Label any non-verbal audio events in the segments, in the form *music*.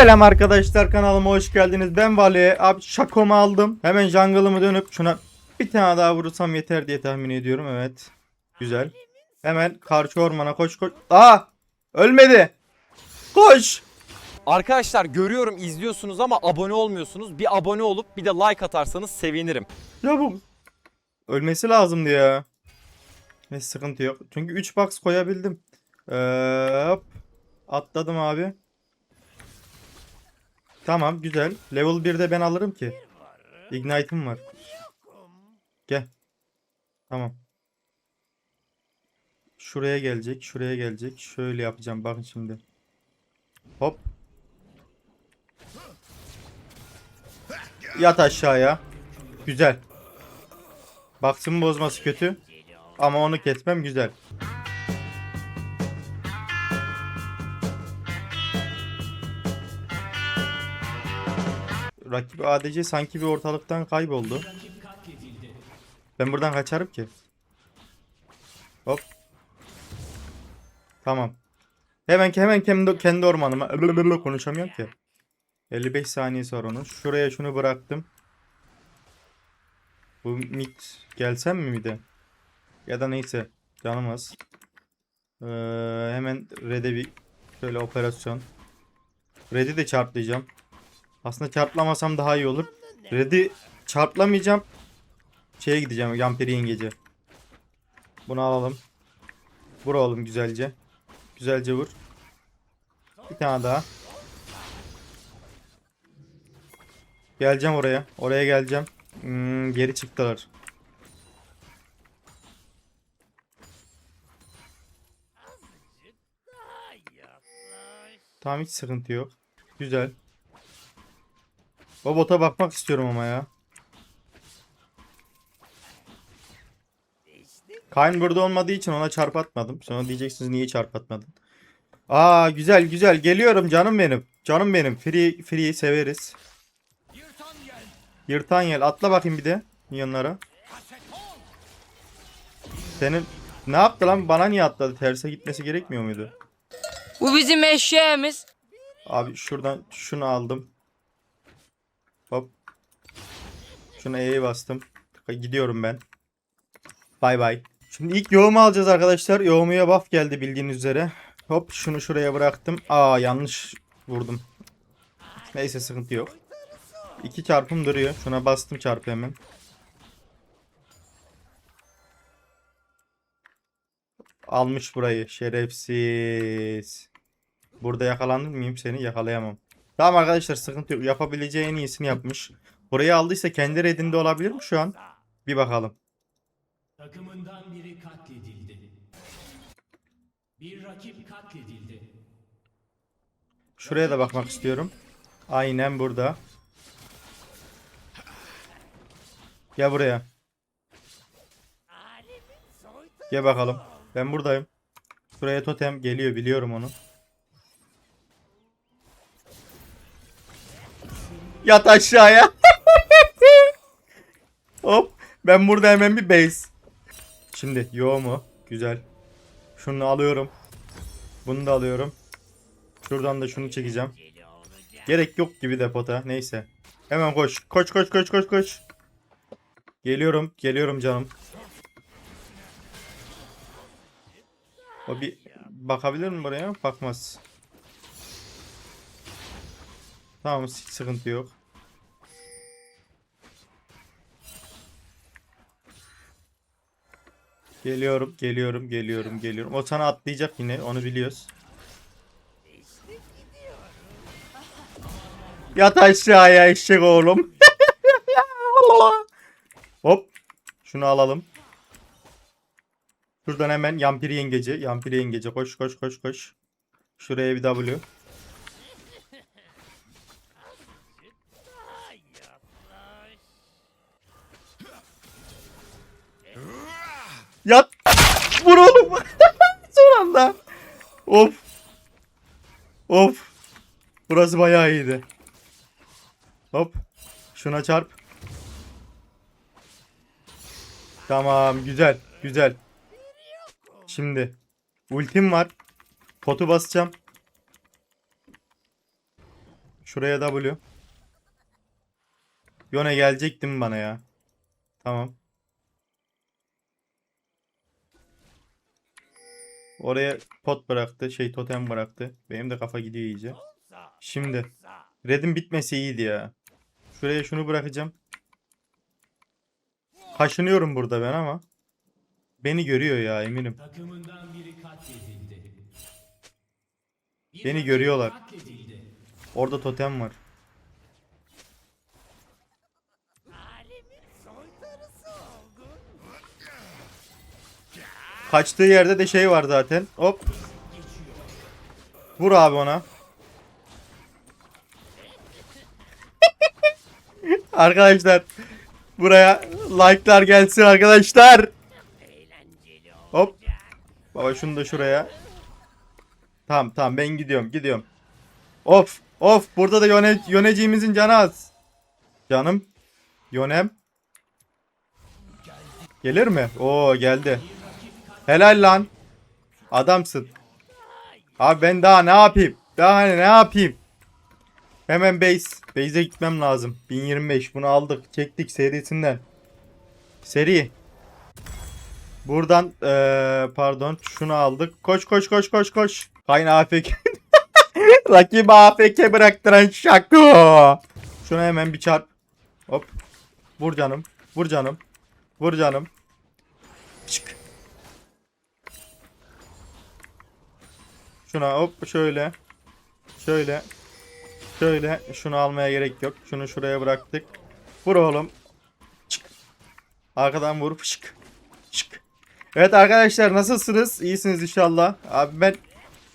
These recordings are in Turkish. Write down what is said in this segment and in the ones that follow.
Selam arkadaşlar kanalıma hoş geldiniz. Ben Vali. Abi şakomu aldım. Hemen jungle'ımı dönüp şuna bir tane daha vurursam yeter diye tahmin ediyorum. Evet. Güzel. Hemen karşı ormana koş koş. Aa! Ölmedi. Koş. Arkadaşlar görüyorum izliyorsunuz ama abone olmuyorsunuz. Bir abone olup bir de like atarsanız sevinirim. Ya bu ölmesi lazımdı ya. Ne sıkıntı yok. Çünkü 3 box koyabildim. Ee, hop. Atladım abi. Tamam güzel. Level 1'de ben alırım ki. Ignite'ım var. Gel. Tamam. Şuraya gelecek. Şuraya gelecek. Şöyle yapacağım. Bakın şimdi. Hop. Yat aşağıya. Güzel. Baksın bozması kötü. Ama onu kesmem güzel. Rakip ADC sanki bir ortalıktan kayboldu. Ben buradan kaçarım ki. Hop. Tamam. Hemen hemen kendi, kendi ormanıma konuşamıyorum ki. 55 saniyesi var onun. Şuraya şunu bıraktım. Bu mid gelsem mi mid'e? Ya da neyse. Canım az. Ee, hemen red'e bir şöyle operasyon. Red'i de çarplayacağım. Aslında çarplamasam daha iyi olur. Red'i çarplamayacağım. Şeye gideceğim. Yampiri yengece. Bunu alalım. Vur oğlum güzelce. Güzelce vur. Bir tane daha. Geleceğim oraya. Oraya geleceğim. Hmm, geri çıktılar. Tamam hiç sıkıntı yok. Güzel. O bota bakmak istiyorum ama ya. Kayn burada olmadığı için ona çarp atmadım. Sonra diyeceksiniz niye çarp atmadın. Aa güzel güzel geliyorum canım benim. Canım benim. Free free severiz. Yırtan yel. Atla bakayım bir de yanlara. Senin ne yaptı lan? Bana niye atladı? Terse gitmesi gerekmiyor muydu? Bu bizim eşeğimiz. Abi şuradan şunu aldım. Hop. Şuna E'ye bastım. Gidiyorum ben. Bay bay. Şimdi ilk yoğumu alacağız arkadaşlar. Yoğumuya buff geldi bildiğiniz üzere. Hop şunu şuraya bıraktım. Aa yanlış vurdum. Neyse sıkıntı yok. İki çarpım duruyor. Şuna bastım çarpı hemen. Almış burayı. Şerefsiz. Burada yakalandın mıyım seni? Yakalayamam. Tamam arkadaşlar sıkıntı yok. Yapabileceği en iyisini yapmış. Burayı aldıysa kendi redinde olabilir mi şu an? Bir bakalım. Takımından biri katledildi. Bir rakip katledildi. Şuraya da bakmak istiyorum. Aynen burada. Gel buraya. Gel bakalım. Ben buradayım. Şuraya totem geliyor biliyorum onu. Yat aşağıya. Hop. Ben burada hemen bir base. Şimdi yo mu? Güzel. Şunu alıyorum. Bunu da alıyorum. Şuradan da şunu çekeceğim. Gerek yok gibi depota. Neyse. Hemen koş. Koş koş koş koş koş. Geliyorum. Geliyorum canım. O bir bakabilir mi buraya? Bakmaz. Tamam sıkıntı yok. Geliyorum, geliyorum, geliyorum, geliyorum. O sana atlayacak yine, onu biliyoruz. Yat aşağıya eşek oğlum. *laughs* Hop. Şunu alalım. Şuradan hemen yampiri yengeci. Yampiri yengeci. Koş koş koş koş. Şuraya bir W. Yat. Vur oğlum. *laughs* Son anda. Of. Of. Burası bayağı iyiydi. Hop. Şuna çarp. Tamam güzel güzel. Şimdi ultim var. Potu basacağım. Şuraya W. Yone gelecekti mi bana ya? Tamam. Oraya pot bıraktı. Şey totem bıraktı. Benim de kafa gidiyor iyice. Şimdi. Red'in bitmesi iyiydi ya. Şuraya şunu bırakacağım. Kaşınıyorum burada ben ama. Beni görüyor ya eminim. Beni görüyorlar. Orada totem var. Kaçtığı yerde de şey var zaten. Hop. Vur abi ona. *laughs* arkadaşlar. Buraya like'lar gelsin arkadaşlar. Hop. Baba şunu da şuraya. Tamam tamam ben gidiyorum gidiyorum. Of of burada da yöne, yöneciğimizin canı az. Canım. Yonem. Gelir mi? Oo geldi. Helal lan. Adamsın. Abi ben daha ne yapayım? Daha ne yapayım? Hemen base. Base'e gitmem lazım. 1025 bunu aldık. Çektik serisinden. Seri. Buradan eee, pardon şunu aldık. Koş koş koş koş koş. Kayna AFK. *laughs* Rakibi AFK bıraktıran şako. Şuna hemen bir çarp. Hop. Vur canım. Vur canım. Vur canım. Çık. Şuna hop şöyle. Şöyle. Şöyle. Şunu almaya gerek yok. Şunu şuraya bıraktık. Vur oğlum. Çık. Arkadan vur. Çık. Çık. Evet arkadaşlar nasılsınız? İyisiniz inşallah. Abi ben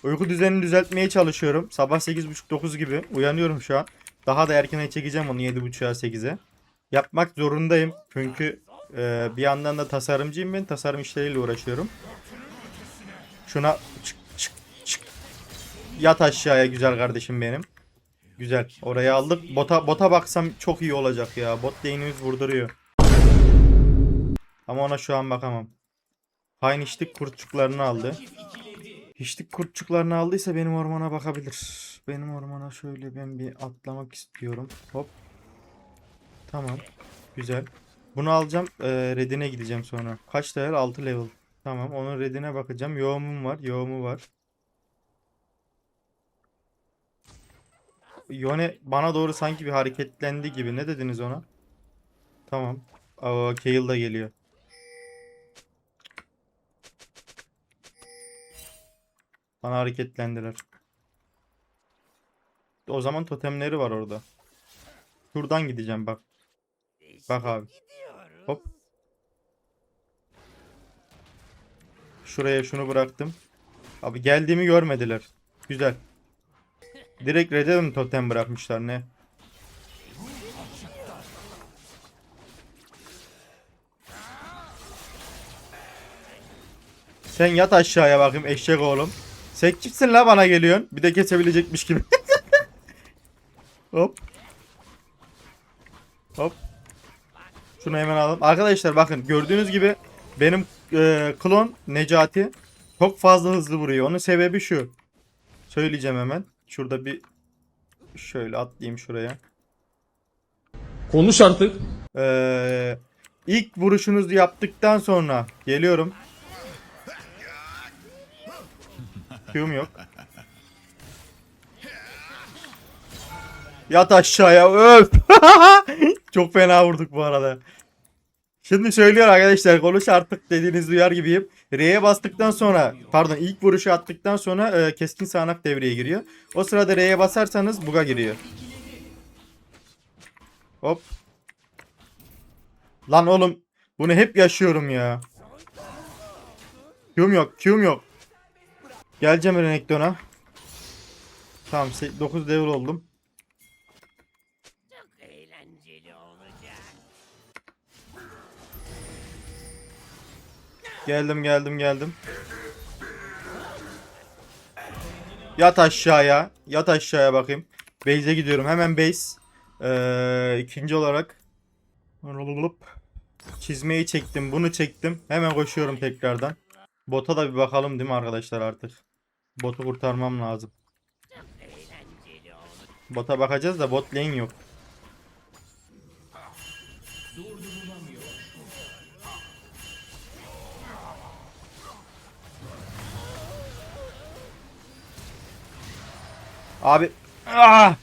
uyku düzenini düzeltmeye çalışıyorum. Sabah 8.30-9 gibi uyanıyorum şu an. Daha da erkene çekeceğim onu 7.30'a 8'e. Yapmak zorundayım. Çünkü e, bir yandan da tasarımcıyım ben. Tasarım işleriyle uğraşıyorum. Şuna çık. Yat aşağıya güzel kardeşim benim. Güzel. Oraya aldık. Bota bota baksam çok iyi olacak ya. Bot lane'imiz vurduruyor. Ama ona şu an bakamam. Hain içlik kurtçuklarını aldı. Hiçlik kurtçuklarını aldıysa benim ormana bakabilir. Benim ormana şöyle ben bir atlamak istiyorum. Hop. Tamam. Güzel. Bunu alacağım. Ee, redine gideceğim sonra. Kaç level? 6 level. Tamam. Onun redine bakacağım. Yoğumum var. Yoğumu var. Yone bana doğru sanki bir hareketlendi gibi. Ne dediniz ona? Tamam. Aa, Kayle da geliyor. Bana hareketlendiler. O zaman totemleri var orada. Şuradan gideceğim bak. Bak abi. Hop. Şuraya şunu bıraktım. Abi geldiğimi görmediler. Güzel. Direkt red'e mi totem bırakmışlar ne? Sen yat aşağıya bakayım eşek oğlum. Sen kimsin la bana geliyorsun? Bir de kesebilecekmiş gibi. *laughs* Hop. Hop. Şunu hemen alalım. Arkadaşlar bakın gördüğünüz gibi benim e, klon Necati çok fazla hızlı vuruyor. Onun sebebi şu. Söyleyeceğim hemen. Şurada bir şöyle atlayayım şuraya. Konuş artık. Ee, ilk vuruşunuzu yaptıktan sonra geliyorum. Q'm yok. Yat aşağıya öf. *laughs* Çok fena vurduk bu arada. Şimdi söylüyor arkadaşlar konuş artık dediğiniz duyar gibiyim. R'ye bastıktan sonra pardon ilk vuruşu attıktan sonra e, keskin sağanak devreye giriyor. O sırada R'ye basarsanız buga giriyor. Hop. Lan oğlum bunu hep yaşıyorum ya. Q'm yok, Q'm yok. Geleceğim Renekton'a. Tamam 9 level oldum. Geldim geldim geldim. Yat aşağıya. Yat aşağıya bakayım. Base'e gidiyorum. Hemen base. Ee, ikinci olarak. Çizmeyi çektim. Bunu çektim. Hemen koşuyorum tekrardan. Bota da bir bakalım değil mi arkadaşlar artık? Botu kurtarmam lazım. Bota bakacağız da bot lane yok. Abi ah!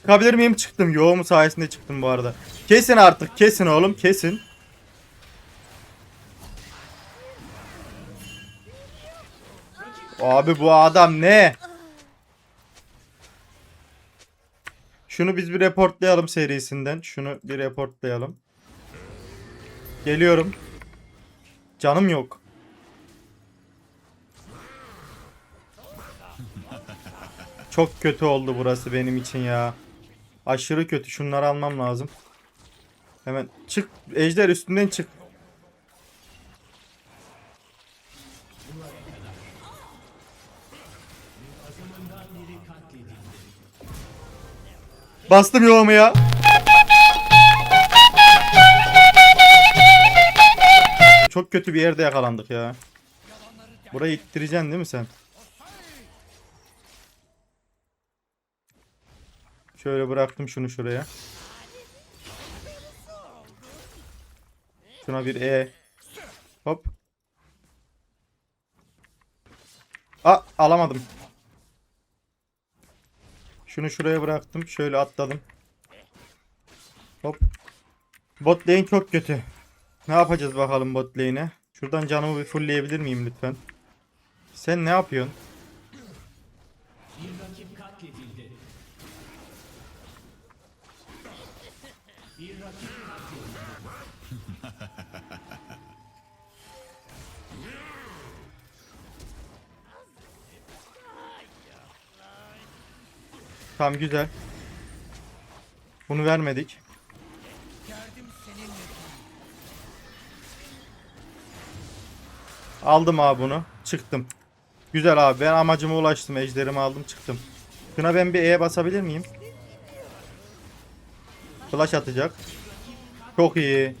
Çıkabilir miyim? Çıktım. Yoğumu sayesinde çıktım bu arada. Kesin artık. Kesin oğlum. Kesin. Abi bu adam ne? Şunu biz bir reportlayalım serisinden. Şunu bir reportlayalım. Geliyorum. Canım yok. Çok kötü oldu burası benim için ya. Aşırı kötü. Şunları almam lazım. Hemen çık. Ejder üstünden çık. Bastım yoğumu ya. Çok kötü bir yerde yakalandık ya. Burayı ittireceksin değil mi sen? Şöyle bıraktım şunu şuraya. Şuna bir E. Hop. A alamadım. Şunu şuraya bıraktım. Şöyle atladım. Hop. Bot lane çok kötü. Ne yapacağız bakalım bot lane'e? Şuradan canımı bir fullleyebilir miyim lütfen? Sen ne yapıyorsun? Tamam güzel. Bunu vermedik. Aldım abi bunu. Çıktım. Güzel abi. Ben amacıma ulaştım. Ejderimi aldım çıktım. Şuna ben bir E'ye basabilir miyim? Flash atacak. Çok iyi.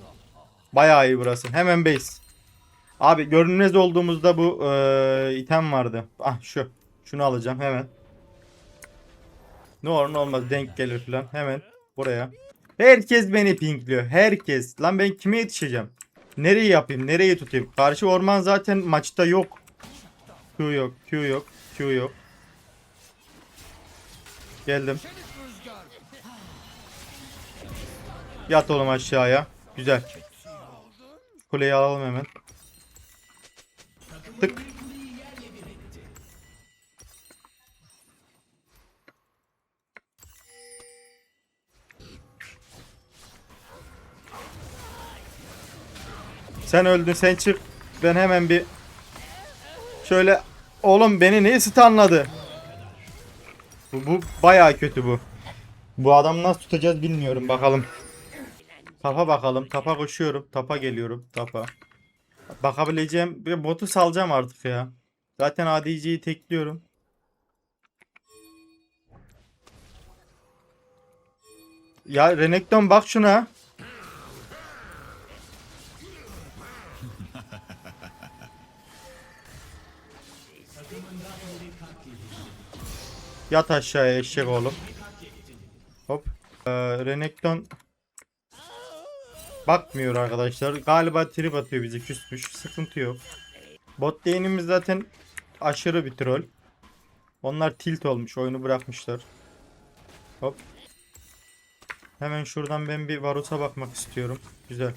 Bayağı iyi burası. Hemen base. Abi görünmez olduğumuzda bu eee, item vardı. Ah şu. Şunu alacağım hemen. Ne olur ne olmaz denk gelir falan. Hemen buraya. Herkes beni pinkliyor. Herkes. Lan ben kime yetişeceğim? Nereyi yapayım? Nereyi tutayım? Karşı orman zaten maçta yok. Q yok. Q yok. Q yok. Geldim. Yat oğlum aşağıya. Güzel. Kuleyi alalım hemen. Tık. Sen öldün sen çık. Ben hemen bir şöyle oğlum beni ne stunladı? Bu, bu bayağı kötü bu. Bu adamı nasıl tutacağız bilmiyorum bakalım. Tapa bakalım. Tapa koşuyorum. Tapa geliyorum. Tapa. Bakabileceğim bir botu salacağım artık ya. Zaten ADC'yi tekliyorum. Ya Renekton bak şuna. Yat aşağıya eşek oğlum. Hop. Ee, Renekton bakmıyor arkadaşlar. Galiba trip atıyor bizi küsmüş. Sıkıntı yok. Bot lane'imiz zaten aşırı bir troll. Onlar tilt olmuş. Oyunu bırakmışlar. Hop. Hemen şuradan ben bir Varus'a bakmak istiyorum. Güzel.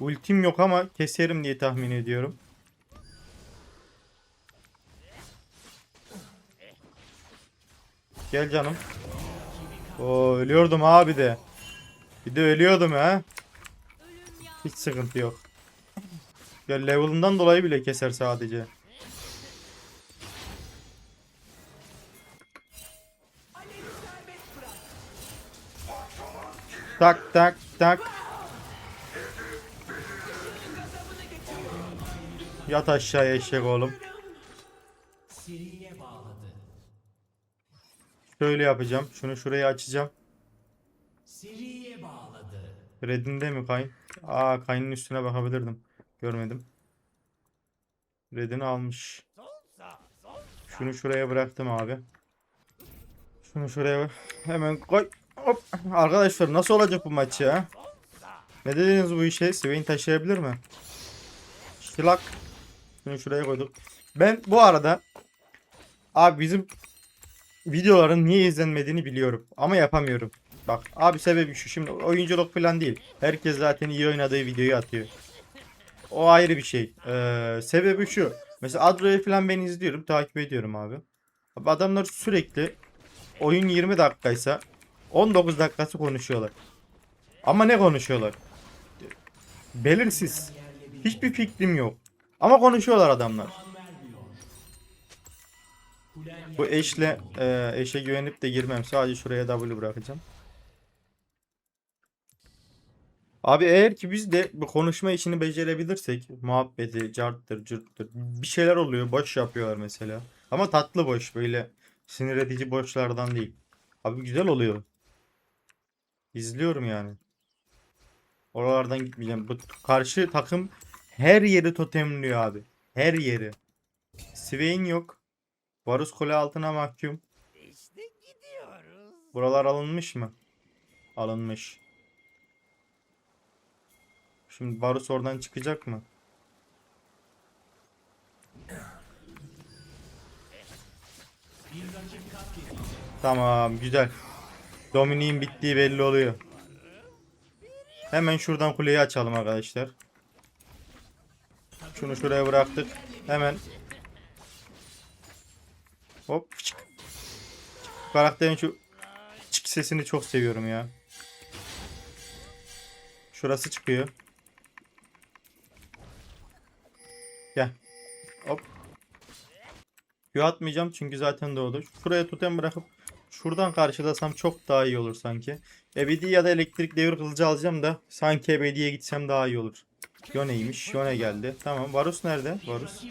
Ultim yok ama keserim diye tahmin ediyorum. Gel canım. Oo ölüyordum abi de. Bir de ölüyordum ha. Hiç sıkıntı yok. Ya level'ından dolayı bile keser sadece. Tak tak tak. Yat aşağıya eşek oğlum. Şöyle yapacağım. Şunu şuraya açacağım. Seriye bağladı. Red'inde mi Kayn? Aa Kayn'ın üstüne bakabilirdim. Görmedim. Red'ini almış. Şunu şuraya bıraktım abi. Şunu şuraya hemen koy. Hop. Arkadaşlar nasıl olacak bu maç ya? Ne dediniz bu işe? Swain taşıyabilir mi? Şilak. Şunu şuraya koyduk. Ben bu arada abi bizim videoların niye izlenmediğini biliyorum ama yapamıyorum. Bak abi sebebi şu şimdi oyunculuk falan değil. Herkes zaten iyi oynadığı videoyu atıyor. O ayrı bir şey. Ee, sebebi şu. Mesela Adro'yu falan ben izliyorum, takip ediyorum abi. Abi adamlar sürekli oyun 20 dakikaysa 19 dakikası konuşuyorlar. Ama ne konuşuyorlar? Belirsiz. Hiçbir fikrim yok. Ama konuşuyorlar adamlar. Bu eşle e, eşe güvenip de girmem. Sadece şuraya W bırakacağım. Abi eğer ki biz de bu konuşma işini becerebilirsek muhabbeti, carttır, cırttır bir şeyler oluyor. Boş yapıyorlar mesela. Ama tatlı boş böyle sinir edici boşlardan değil. Abi güzel oluyor. İzliyorum yani. Oralardan gitmeyeceğim. Bu karşı takım her yeri totemliyor abi. Her yeri. Swain yok. Varus kule altına mahkum. Buralar alınmış mı? Alınmış. Şimdi Varus oradan çıkacak mı? Tamam güzel. Dominik'in bittiği belli oluyor. Hemen şuradan kuleyi açalım arkadaşlar. Şunu şuraya bıraktık. Hemen. Hop. Karakterin şu çık sesini çok seviyorum ya. Şurası çıkıyor. Gel. Hop. Q atmayacağım çünkü zaten doğdu. Şuraya totem bırakıp şuradan karşılasam çok daha iyi olur sanki. Ebedi ya da elektrik devir kılıcı alacağım da sanki ebediye gitsem daha iyi olur. Yone'ymiş. Yone geldi. Tamam. Varus nerede? Varus.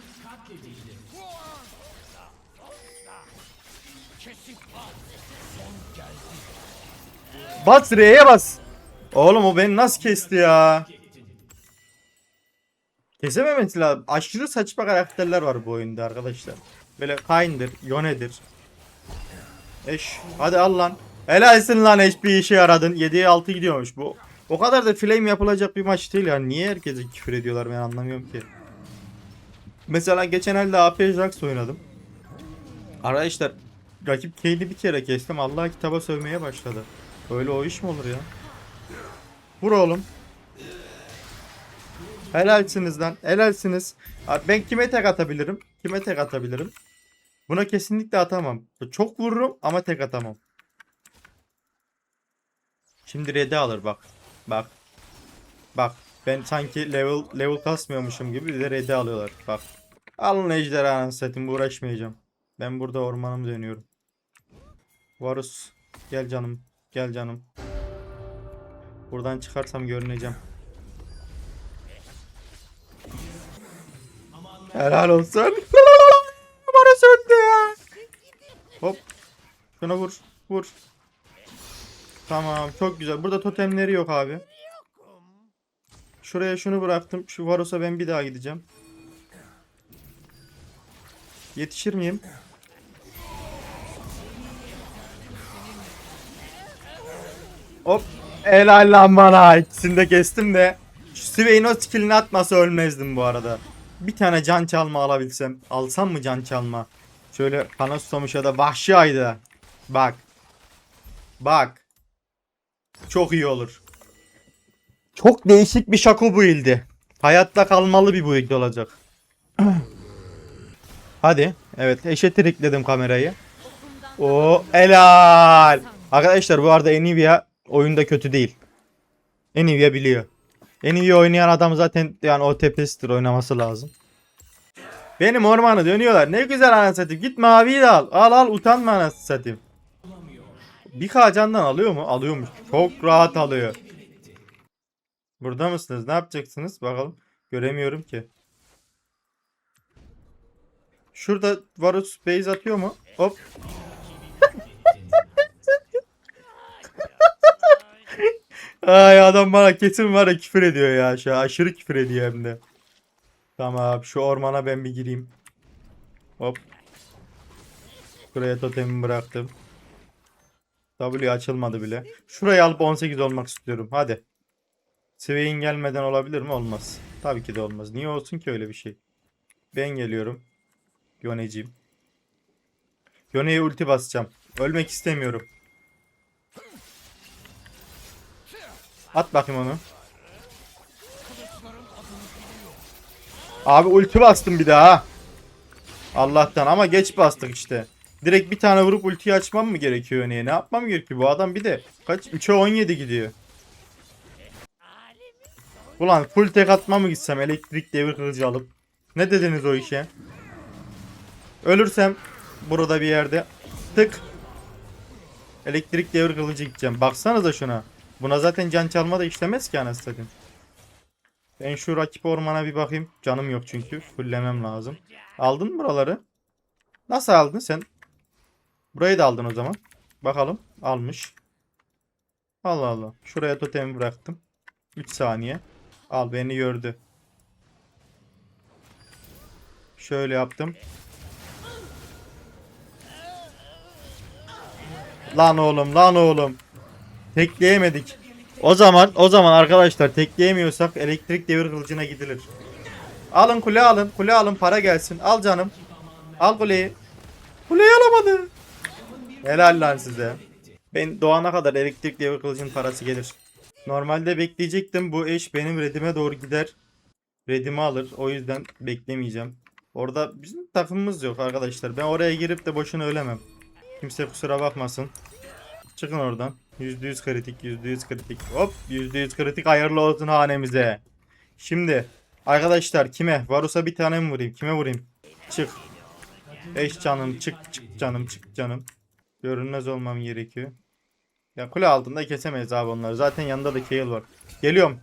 Bas R'ye bas. Oğlum o beni nasıl kesti ya? Kesememesi lazım. Aşırı saçma karakterler var bu oyunda arkadaşlar. Böyle Kayn'dir, Yone'dir. Eş. Hadi al lan. Helalsin lan bir işe yaradın. 7'ye 6 gidiyormuş bu. O kadar da flame yapılacak bir maç değil yani. Niye herkese küfür ediyorlar ben anlamıyorum ki. Mesela geçen elde AP Jax oynadım. Arkadaşlar rakip Kane'i bir kere kestim. Allah kitaba sövmeye başladı. Öyle o iş mi olur ya? Vur oğlum. Helalsiniz lan. Helalsiniz. Ben kime tek atabilirim? Kime tek atabilirim? Buna kesinlikle atamam. Çok vururum ama tek atamam. Şimdi red'i alır bak. Bak. Bak. Ben sanki level level kasmıyormuşum gibi bir de red'i alıyorlar. Bak. Alın ejderhanı satayım uğraşmayacağım. Ben burada ormanımı dönüyorum. Varus. Gel canım. Gel canım. Buradan çıkarsam görüneceğim. Helal olsun. *laughs* Bana söndü ya. Hop. Şuna vur. Vur. Tamam çok güzel. Burada totemleri yok abi. Şuraya şunu bıraktım. Şu Varus'a ben bir daha gideceğim. Yetişir miyim? Hop. Helal lan bana. İkisini de kestim de. Şu Swain o skillini atmasa ölmezdim bu arada. Bir tane can çalma alabilsem. Alsam mı can çalma? Şöyle kana susamış ya da vahşi ayda. Bak. Bak. Çok iyi olur. Çok değişik bir şako build'i. Hayatta kalmalı bir build olacak. *clears throat* Hadi. Evet eşe trikledim kamerayı. O helal. Arkadaşlar bu arada Nvidia oyunda kötü değil. Nvidia biliyor. Nvidia oynayan adam zaten yani o tepesidir oynaması lazım. Benim ormanı dönüyorlar. Ne güzel anasını satayım. Git maviyi de al. Al al utanma anasını satayım. Bir candan alıyor mu? Alıyormuş. Çok rahat alıyor. Burada mısınız? Ne yapacaksınız? Bakalım. Göremiyorum ki. Şurada Varus base atıyor mu? Hop. Ay adam bana kesin var ya küfür ediyor ya. Şu aşırı küfür ediyor hem de. Tamam şu ormana ben bir gireyim. Hop. Buraya totemi bıraktım. W açılmadı bile. Şurayı alıp 18 olmak istiyorum. Hadi. Swain gelmeden olabilir mi? Olmaz. Tabii ki de olmaz. Niye olsun ki öyle bir şey? Ben geliyorum. Yoneciğim. Yone'ye ulti basacağım. Ölmek istemiyorum. At bakayım onu. Abi ulti bastım bir daha. Allah'tan ama geç bastık işte. Direkt bir tane vurup ultiyi açmam mı gerekiyor Yone'ye? Ne yapmam gerekiyor? Bu adam bir de kaç? 3'e 17 gidiyor. Ulan full tek atma mı gitsem elektrik devir kılıcı alıp? Ne dediniz o işe? Ölürsem burada bir yerde tık elektrik devir kılıcı gideceğim. Baksanıza şuna. Buna zaten can çalma da işlemez ki anasını. Ben şu rakip ormana bir bakayım. Canım yok çünkü. Fulllemem lazım. Aldın mı buraları? Nasıl aldın sen? Burayı da aldın o zaman. Bakalım. Almış. Allah Allah. Şuraya totemi bıraktım. 3 saniye. Al beni gördü. Şöyle yaptım. Lan oğlum lan oğlum. Tekleyemedik. O zaman o zaman arkadaşlar tekleyemiyorsak elektrik devir kılıcına gidilir. Alın kule alın. Kule alın para gelsin. Al canım. Al kuleyi. Kuleyi alamadı. Helal lan size. Ben doğana kadar elektrik devir kılıcının parası gelir. Normalde bekleyecektim. Bu eş benim redime doğru gider. Redimi alır. O yüzden beklemeyeceğim. Orada bizim takımımız yok arkadaşlar. Ben oraya girip de boşuna ölemem. Kimse kusura bakmasın. Çıkın oradan. %100 kritik, %100 kritik. Hop, %100 kritik hayırlı olsun hanemize. Şimdi arkadaşlar kime? Varus'a bir tane mi vurayım? Kime vurayım? Çık. Eş canım, çık çık canım, çık canım. Görünmez olmam gerekiyor. Ya kule altında kesemeyiz abi onları. Zaten yanında da Kayle var. Geliyorum.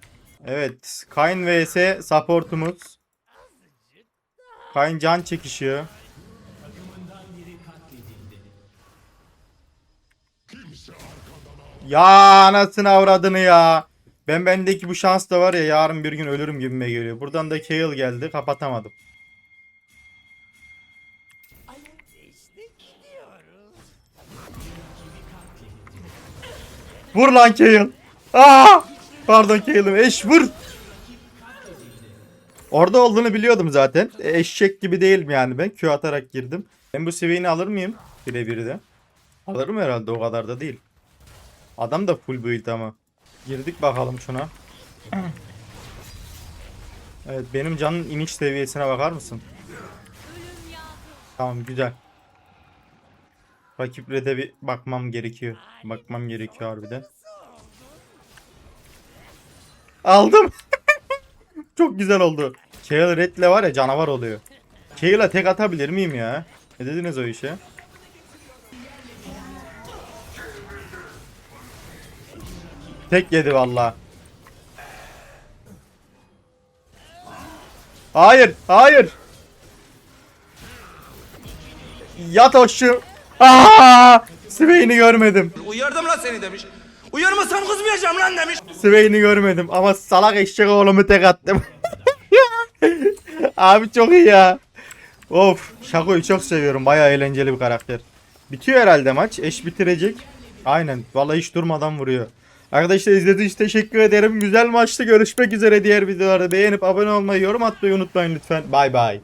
Evet. Kayn vs supportumuz. Kayn can çekişiyor. Ya anasını avradını ya. Ben bendeki bu şans da var ya yarın bir gün ölürüm gibime geliyor. Buradan da Kayle geldi kapatamadım. Vur lan Kayle. Aa! Pardon Kayle'ım eş vur. Orada olduğunu biliyordum zaten. E, Eşek gibi değilim yani ben. Q atarak girdim. Ben bu Swain'i alır mıyım? Birebir de. Alırım herhalde o kadar da değil. Adam da full build ama. Girdik bakalım şuna. Evet benim canın iniş seviyesine bakar mısın? Tamam güzel. Rakiple de bir bakmam gerekiyor. Bakmam gerekiyor harbiden. Aldım. *laughs* Çok güzel oldu. Kayle Red'le var ya canavar oluyor. Kayle'a tek atabilir miyim ya? Ne dediniz o işe? Tek yedi valla. Hayır, hayır. Yat hoşum. Aa! Swain'i görmedim. Uyardım lan seni demiş. Uyarmasam kızmayacağım lan demiş. Swain'i görmedim ama salak eşek oğlumu tek attım. *laughs* Abi çok iyi ya. Of, Şako'yu çok seviyorum. Bayağı eğlenceli bir karakter. Bitiyor herhalde maç. Eş bitirecek. Aynen. Vallahi hiç durmadan vuruyor. Arkadaşlar izlediğiniz için teşekkür ederim. Güzel maçta görüşmek üzere diğer videolarda. Beğenip abone olmayı, yorum atmayı unutmayın lütfen. Bay bay.